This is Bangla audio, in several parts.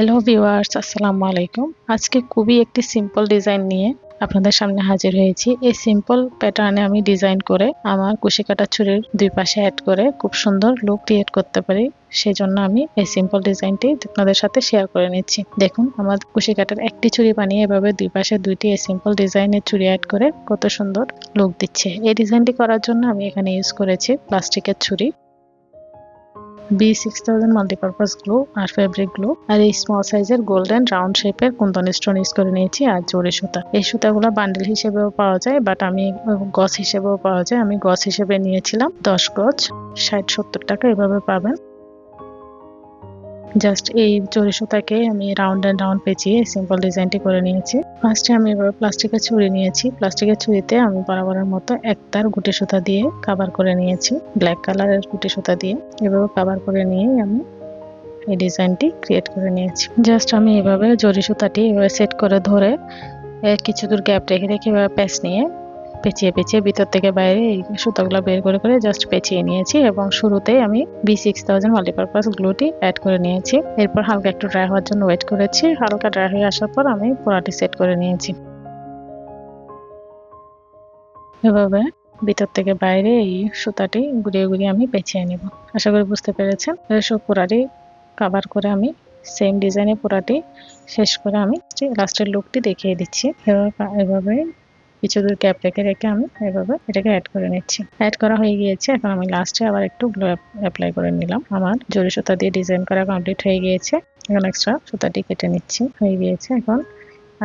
হ্যালো ভিউয়ার্স আসসালামু আলাইকুম। আজকে খুবই একটি সিম্পল ডিজাইন নিয়ে আপনাদের সামনে হাজির হয়েছি। এই সিম্পল প্যাটার্নে আমি ডিজাইন করে আমার কুশি কাটা ছুরির দুই পাশে অ্যাড করে খুব সুন্দর লুক ক্রিয়েট করতে পারি। সেই জন্য আমি এই সিম্পল ডিজাইনটি আপনাদের সাথে শেয়ার করে নিচ্ছি। দেখুন, আমার কুশি কাটার একটি ছুরি বানিয়ে এভাবে দুই পাশে দুইটি এই সিম্পল ডিজাইনের ছুরি অ্যাড করে কত সুন্দর লুক দিচ্ছে। এই ডিজাইনটি করার জন্য আমি এখানে ইউজ করেছি প্লাস্টিকের ছুরি। B six thousand multipurpose glue আর ফেব্রিক গ্লো আর এই স্মল সাইজের গোল্ডেন রাউন্ড শেপের কুন্দন স্টোন ইউজ করে নিয়েছি আর জোরে সুতা। এই সুতাগুলো বান্ডেল হিসেবেও পাওয়া যায় বাট আমি গছ হিসেবেও পাওয়া যায়। আমি গছ হিসেবে নিয়েছিলাম দশ গছ ষাট সত্তর টাকা এভাবে পাবেন। জাস্ট এই চড়ি সুতাকে আমি রাউন্ড অ্যান্ড রাউন্ড পেঁচিয়ে সিম্পল ডিজাইনটি করে নিয়েছি। ফার্স্টে আমি এবার প্লাস্টিকের ছুরি নিয়েছি। প্লাস্টিকের ছুরিতে আমি বরাবরের মতো একতার গুটি সুতা দিয়ে কাভার করে নিয়েছি ব্ল্যাক কালারের গুটি সুতা দিয়ে। এভাবে কাভার করে নিয়েই আমি এই ডিজাইনটি ক্রিয়েট করে নিয়েছি। জাস্ট আমি এভাবে জরি সুতাটি এভাবে সেট করে ধরে কিছু দূর গ্যাপ রেখে রেখে এভাবে প্যাচ নিয়ে পেঁচিয়ে পেঁচিয়ে ভিতর থেকে বাইরে এই সুতোগুলো বের করে করে জাস্ট পেঁচিয়ে নিয়েছি এবং শুরুতে আমি বি সিক্স থাউজেন্ড মাল্টিপারপাস গ্লুটি অ্যাড করে নিয়েছি। এরপর হালকা একটু ড্রাই হওয়ার জন্য ওয়েট করেছি। হালকা ড্রাই হয়ে আসার পর আমি পোড়াটি সেট করে নিয়েছি। এভাবে ভিতর থেকে বাইরে এই সুতাটি ঘুরিয়ে ঘুরিয়ে আমি পেঁচিয়ে নিব। আশা করি বুঝতে পেরেছেন। সব পুরাটি কাভার করে আমি সেম ডিজাইনে পুরাটি শেষ করে আমি লাস্টের লুকটি দেখিয়ে দিচ্ছি। এভাবে কিছু দূর গ্যাপ রেখে রেখে আমি এভাবে এটাকে অ্যাড করে নিচ্ছি। অ্যাড করা হয়ে গিয়েছে, এখন আমি লাস্টে আবার একটু গ্লো অ্যাপ্লাই করে নিলাম। আমার জরি সুতা দিয়ে ডিজাইন করা কমপ্লিট হয়ে গিয়েছে, এখন এক্সট্রা সুতাটি কেটে নিচ্ছি। হয়ে গিয়েছে, এখন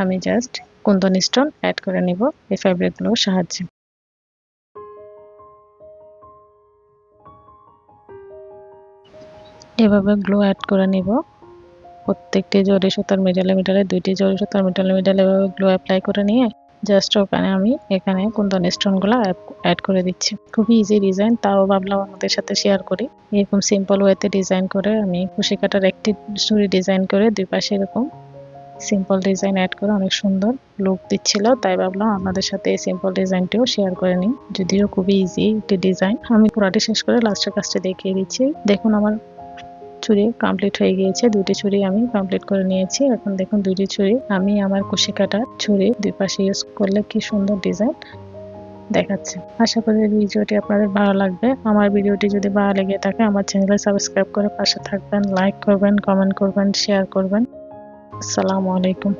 আমি জাস্ট কুন্দন স্টোন অ্যাড করে নিব এই ফ্যাব্রিকগুলোর সাহায্যে। এভাবে গ্লো অ্যাড করে নিব। প্রত্যেকটি জরি সুতার মিডালে মিডালে দুইটি জরি সুতার মিডালে মিডালে এভাবে গ্লো অ্যাপ্লাই করে নিয়ে জাস্ট ওখানে আমি এখানে কুন্দন স্টোনগুলো অ্যাড করে দিচ্ছি। খুবই ইজি ডিজাইন তাও ভাবলাম আমাদের সাথে শেয়ার করি। এরকম সিম্পল ওয়েতে ডিজাইন করে আমি খুশি কাটার একটি চুড়ি ডিজাইন করে দুই পাশে এরকম সিম্পল ডিজাইন অ্যাড করে অনেক সুন্দর লুক দিচ্ছিল। তাই ভাবলাম আপনাদের সাথে এই সিম্পল ডিজাইনটিও শেয়ার করে নিই। যদিও খুবই ইজি একটি ডিজাইন আমি পুরাটি শেষ করে লাস্টের কাজটা দেখিয়ে দিচ্ছি। দেখুন আমার চুড়ি কমপ্লিট হয়ে গিয়েছে। দুটি ছুরি আমি কমপ্লিট করে নিয়েছি। এখন দেখুন দুটি ছুরি আমি আমার কুশি কাটা ছুরি দুই পাশে ইউজ করলে কি সুন্দর ডিজাইন দেখাচ্ছে। আশা করি ভিডিওটি আপনাদের ভালো লাগবে। আমার ভিডিওটি যদি ভালো লেগে থাকে, আমার চ্যানেলে সাবস্ক্রাইব করে পাশে থাকবেন লাইক করবেন কমেন্ট করবেন শেয়ার করবেন। আসসালামু আলাইকুম।